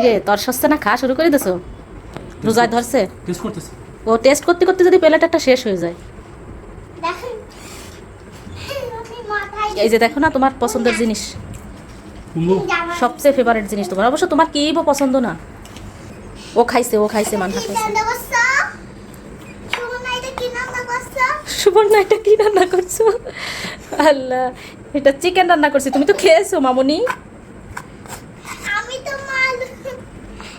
কিরে তোর সস্তে না খাওয়া শুরু করে দিছো? রোজায় ধরছে? ও টেস্ট করতে করতে যদি প্লেট একটা শেষ হয়ে যায়। এই যে দেখো না তোমার পছন্দের জিনিস। সবচেয়ে ফেভারিট জিনিস তোমার। অবশ্য তোমার কি বা পছন্দ না? ও খাইছে ও খাইছে মানহা খাইছে। সুবর্ণা এটা কি রান্না করছ? আল্লাহ এটা চিকেন রান্না করছি। তুমি তো খেয়েছো মামুনি আমি তো মাল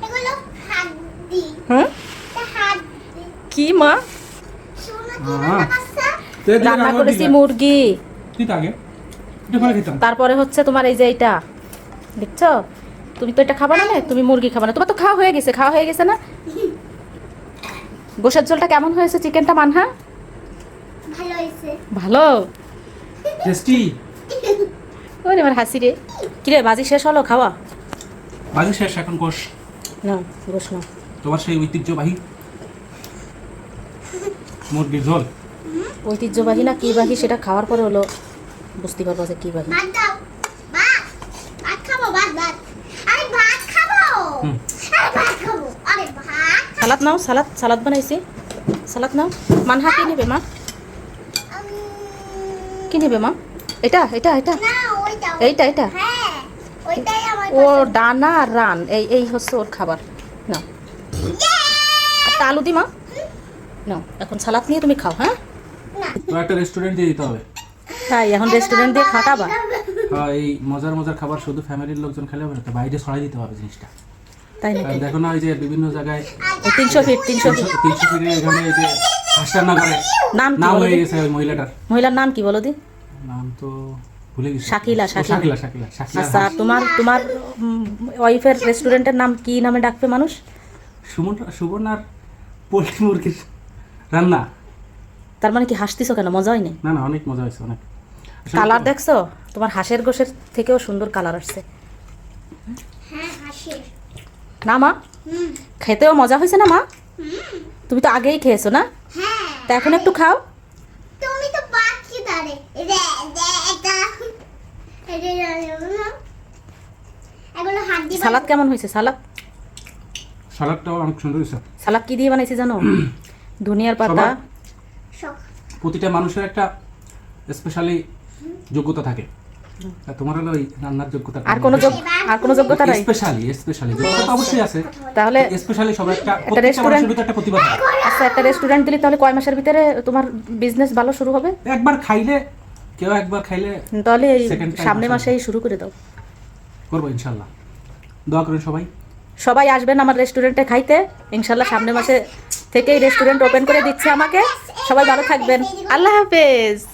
এগুলো হাত দি হ্যাঁ হাত দি কি মা? কি। রান্না করছ মুরগি। তারপরে হচ্ছে তোমার এই যে এইটা। দেখছ? তুমি তো এটা খাবা না তুমি মুরগি খাবা না। তোমার তো খাওয়া হয়ে গেছে খাওয়া হয়ে গেছে না? গোসের ঝোলটা কেমন হয়েছে চিকেনটা মানহা? ভালো হয়েছে। ভালো? টেস্টি? ওরে আমার হাসি রে। কিরে বাজি শেষ হলো খাওয়া? বাজি শেষ এখন কোষ না গোস না তোমার সেই ঐতিহ্যবাহী মুরগির ঝোল? ঐতিহ্যবাহী না কি বাহি সেটা খাওয়ার পরে হলো বুঝতে পারব যে কি বাহি। ভাত দাও ভাত ভাত খাব ভাত ভাত। আরে ভাত খাব? হুম। আরে ভাত খাব। আরে ভাত সালাদ নাও সালাদ সালাদ বানাইছি। সালাদ নাও। মানহা কি নেবে মা? কি নেবে মা? এটা এটা এটা। না এইটা এটা হ্যাঁ ও ডানা রান এই এই হচ্ছে ওর খাবার। না একটা আলু দি মা। নাও এখন সালাদ নিয়ে তুমি খাও হ্যাঁ? না। তো একটা রেস্টুরেন্ট দিয়ে দিতে হবে। তাই এখন রেস্টুরেন্ট দিয়ে খাটাবা। হ্যাঁ, এই মজার মজার খাবার শুধু ফ্যামিলির লোকজন খেলে হবে না তো বাইরে ছড়াই দিতে হবে জিনিসটা। তাই নাকি? দেখো না ওই যে বিভিন্ন জায়গায় তিনশো ফিট তিনশো ফিট তিনশো ফিটে এখানে এই যে হাঁস রান্না করে নাম নাম হয়ে? গেছে ওই মহিলাটার। মহিলার নাম কি বলো দি? নাম তো ভুলে গেছি। শাকিলা, শাকিলা। শাকিলা শাকিলা শাকিলা। আচ্ছা তোমার তোমার ওয়াইফের রেস্টুরেন্টের নাম কি নামে ডাকবে মানুষ? সুমন সুবর্ণার পোলট্রি মুরগির রান্না তার মানে কি হাসতেছো কেন? মজা হয়নি? না না অনেক মজা হয়েছে অনেক। কালার দেখছ? তোমার হাঁসের গোশের থেকেও সুন্দর কালার আসছে। হ্যাঁ হাসির। না মা? হুম। খেতেও মজা হয়েছে না মা? হুম। তুমি তো আগেই খেয়েছো না? হ্যাঁ। তা এখন একটু খাও। তুমি তো বাকি দাঁড়ে সালাদ কেমন হয়েছে? সালাদ? সালাদটাও অনেক সুন্দর হয়েছে। সালাদ কি দিয়ে বানাইছে জানো? ধনিয়ার পাতা। প্রতিটা মানুষের একটা স্পেশালি যোগ্যতা থাকে। তোমার হলো ওই রান্নার যোগ্যতা আর কোনো আর কোনো যোগ্যতা নাই? স্পেশালি স্পেশালি যোগ্যতা তো অবশ্যই আছে। তাহলে স্পেশালি সবার একটা restaurant- মানুষের ভিতরে একটা প্রতিভা আচ্ছা একটা রেস্টুরেন্ট দিলে তাহলে কয় মাসের ভিতরে তোমার বিজনেস ভালো শুরু হবে? একবার খাইলে কেউ একবার খাইলে তাহলে এই সামনে মাসেই শুরু করে দাও। করব ইনশাল্লাহ। দোয়া করেন সবাই। সবাই আসবেন আমার রেস্টুরেন্টে খাইতে। ইনশাল্লাহ সামনে মাসে থেকেই রেস্টুরেন্ট ওপেন করে দিচ্ছে আমাকে। সবাই ভালো থাকবেন। আল্লাহ হাফেজ।